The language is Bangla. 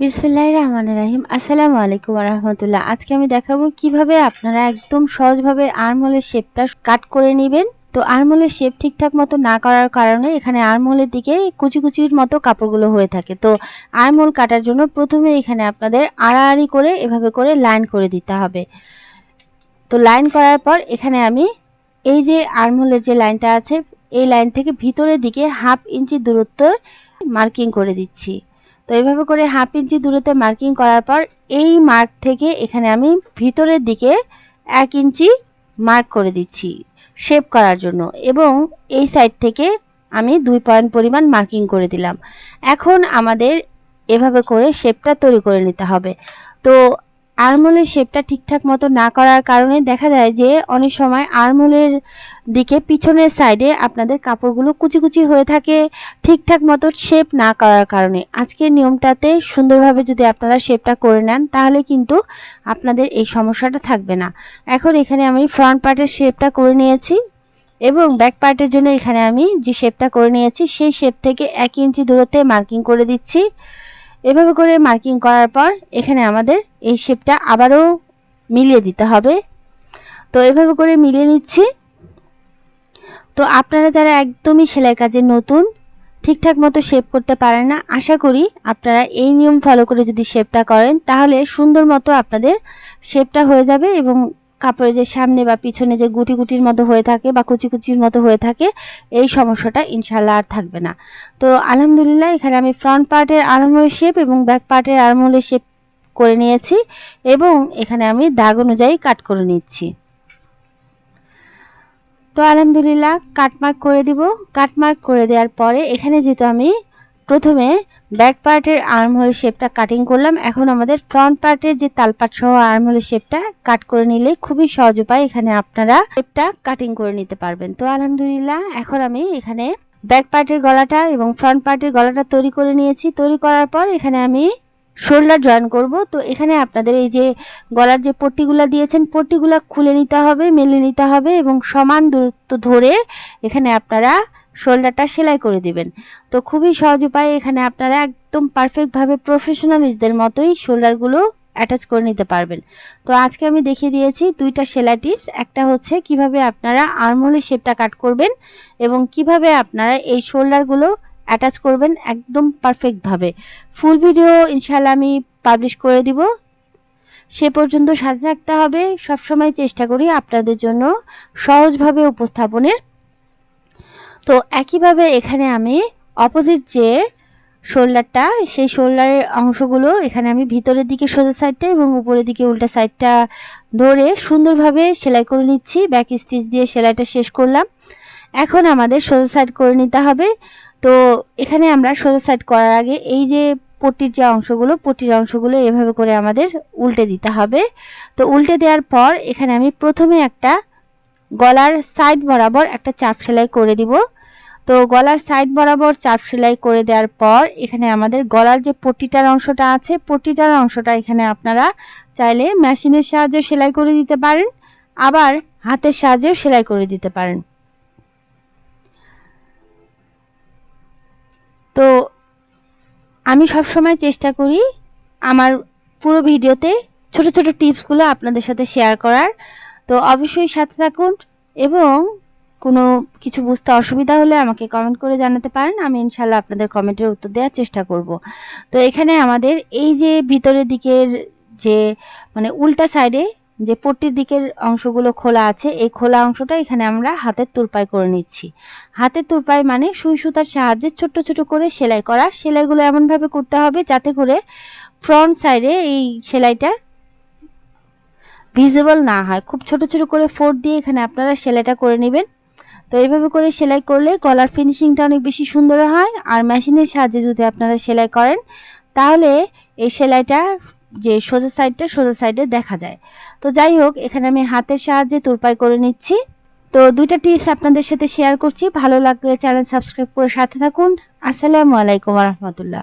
বিসমিল্লাহ রহমান রাহিম। আসসালামু আলাইকুম রহমতুল্লাহ। আজকে আমি দেখাবো কীভাবে আপনারা একদম সহজভাবে আর্মহোলের শেপটা কাট করে নেবেন। তো আর্মহোলের শেপ ঠিকঠাক মতো না করার কারণে এখানে আর্মহোলের দিকে কুচি কুচির মতো কাপড়গুলো হয়ে থাকে। তো আর্মহোল কাটার জন্য প্রথমে এখানে আপনাদের আড়াআড়ি করে এভাবে করে লাইন করে দিতে হবে। তো লাইন করার পর এখানে আমি এই যে আর্মহোলের যে লাইনটা আছে, এই লাইন থেকে ভিতরের দিকে হাফ ইঞ্চি দূরত্ব মার্কিং করে দিচ্ছি। তো এইভাবে করে হাফ ইঞ্চি দূরত্বে মার্কিং করার পর এই মার্ক থেকে এখানে আমি ভিতরের দিকে এক ইঞ্চি মার্ক করে দিচ্ছি শেপ করার জন্য এবং এই সাইড থেকে আমি দুই পয়েন্ট পরিমাণ মার্কিং করে দিলাম। এখন আমাদের এভাবে করে শেপটা তৈরি করে নিতে হবে। তো আরমোলের শেপটা ঠিকঠাক মতো না করার কারণে দেখা যায় যে অনেক সময় আরমোলের দিকে পিছনের সাইডে আপনাদের কাপড়গুলো কুচি কুচি হয়ে থাকে ঠিকঠাক মতো শেপ না করার কারণে। আজকের নিয়মটাতে সুন্দরভাবে যদি আপনারা শেপটা করে নেন, তাহলে কিন্তু আপনাদের এই সমস্যাটা থাকবে না। এখন এখানে আমি ফ্রন্ট পার্টের শেপটা করে নিয়েছি এবং ব্যাক পার্টের জন্য এখানে আমি যে শেপটা করে নিয়েছি, সেই শেপ থেকে এক ইঞ্চি দূরত্বে মার্কিং করে দিচ্ছি। এভাবে করে মার্কিং করার পর এখানে আমাদের এই শেপটা আবারও মিলিয়ে দিতে হবে। তো এভাবে করে মিলিয়ে নিচ্ছি। তো আপনারা যারা একদমই সেলাই কাজে নতুন, ঠিকঠাক মতো শেপ করতে পারেন না, আশা করি আপনারা এই নিয়ম ফলো করে যদি শেপটা করেন, তাহলে সুন্দর মতো আপনাদের শেপটা হয়ে যাবে এবং কাপড়ের যে সামনে বা পিছনে যে গুটি গুটির মতো হয়ে থাকে বা কুচি কুচির মতো হয়ে থাকে, এই সমস্যাটা ইনশাল্লাহ আর থাকবে না। তো আলহামদুলিল্লাহ, এখানে আমি ফ্রন্ট পার্টের আরমোলের শেপ এবং ব্যাক পার্টের আরমোলের শেপ করে নিয়েছি এবং এখানে আমি দাগ অনুযায়ী কাট করে নিচ্ছি। তো আলহামদুলিল্লাহ কাটমার্ক করে দিব। কাটমার্ক করে দেওয়ার পরে এখানে যেহেতু আমি প্রথমে ব্যাক পার্টের আর্মহোল শেপটা কাটিং করলাম। এখন আমাদের ফ্রন্ট পার্টের যে তালপাট সহ আর্মহোলের শেপটা কাট করে নিলে খুবই সহজ উপায়। এখানে আপনারা শেপটা কাটিং করে নিতে পারবেন। তো আলহামদুলিল্লাহ, এখন আমি এখানে ব্যাক পার্টের গলাটা এবং ফ্রন্ট পার্টের গলাটা তৈরি করে নিয়েছি। তৈরি করার পর এখানে আমি শোল্ডার জয়েন করব। তো এখানে আপনাদের এই যে গলার যে পট্টিগুলো দিয়েছেন, পট্টিগুলো খুলে নিতে হবে, মেলে নিতে হবে এবং সমান দূরত্ব ধরে এখানে আপনারা শোল্ডারটা সেলাই করে দিবেন। তো খুবই সহজ উপায়ে, এখানে আপনারা একদম পারফেক্টভাবে প্রফেশনালিস্টদের মতোই শোল্ডারগুলো অ্যাটাচ করে নিতে পারবেন। তো আজকে আমি দেখিয়ে দিয়েছি দুইটা সেলাই টিপস একটা হচ্ছে কীভাবে আপনারা আর্মহোলের শেপটা কাট করবেন এবং কীভাবে আপনারা এই শোল্ডারগুলো অ্যাটাচ করবেন একদম পারফেক্টভাবে ফুল ভিডিও ইনশাল্লাহ আমি পাবলিশ করে দিব। সে পর্যন্ত সাথে থাকতে হবে। সবসময় চেষ্টা করি আপনাদের জন্য সহজভাবে উপস্থাপনের তো একইভাবে এখানে আমি অপোজিট যে শোল্ডারটা সেই শোল্ডারের অংশগুলো এখানে আমি ভিতরের দিকে সোজা সাইডটা এবং উপরের দিকে উল্টা সাইডটা ধরে সুন্দরভাবে সেলাই করে নিচ্ছি। ব্যাক স্টিচ দিয়ে সেলাইটা শেষ করলাম। এখন আমাদের সোজা সাইড করে নিতে হবে। তো এখানে আমরা সোজা সাইড করার আগে এই যে পট্টির যে অংশগুলো, পট্টির অংশগুলো এভাবে করে আমাদের উল্টে দিতে হবে। তো উল্টে দেওয়ার পর এখানে আমি প্রথমে একটা গলার সাইড বরাবর একটা চাপ সেলাই করে দিব। তো গলার সাইড বরাবর চাপ সেলাই করে দেওয়ার পর এখানে আমাদের গলার যে পট্টিটার অংশটা আছে, পট্টিটার অংশটা এখানে আপনারা চাইলে মেশিনের সাহায্যে সেলাই করে দিতে পারেন, আবার হাতের সাহায্যেও সেলাই করে দিতে পারেন। তো আমি সব সময় চেষ্টা করি আমার পুরো ভিডিওতে ছোট ছোট টিপসগুলো আপনাদের সাথে শেয়ার করার। তো অবশ্যই সাথে থাকুন এবং কোনো কিছু বুঝতে অসুবিধা হলে আমাকে কমেন্ট করে জানাতে পারেন। আমি ইনশাল্লাহ আপনাদের কমেন্টের উত্তর দেওয়ার চেষ্টা করব। তো এখানে আমাদের এই যে ভিতরের দিকের যে মানে উল্টা সাইডে যে পট্টির দিকের অংশগুলো খোলা আছে, এই খোলা অংশটা এখানে আমরা হাতের তুরপাই করে নিচ্ছি। হাতের তুরপাই মানে সুই সুতার সাহায্যে ছোট ছোট করে সেলাই করা। সেলাইগুলো এমনভাবে করতে হবে যাতে করে ফ্রন্ট সাইডে এই সেলাইটা ভিজিবল না হয়। খুব ছোট ছোট করে ফোর দিয়ে এখানে আপনারা সেলাইটা করে নেবেন। তো এইভাবে করে সেলাই করলে গলার ফিনিশিংটা অনেক বেশি সুন্দর হয়। আর মেশিনের সাহায্যে যদি আপনারা সেলাই করেন, তাহলে এই সেলাইটা যে সোজা সাইডটা সোজা সাইডে দেখা যায়। তো যাই হোক, এখানে আমি হাতের সাহায্যে তুরপাই করে নিচ্ছি। তো দুইটা টিপস আপনাদের সাথে শেয়ার করছি। ভালো লাগলে চ্যানেল সাবস্ক্রাইব করে সাথে থাকুন। আসসালামু আলাইকুম রহমতুল্লাহ।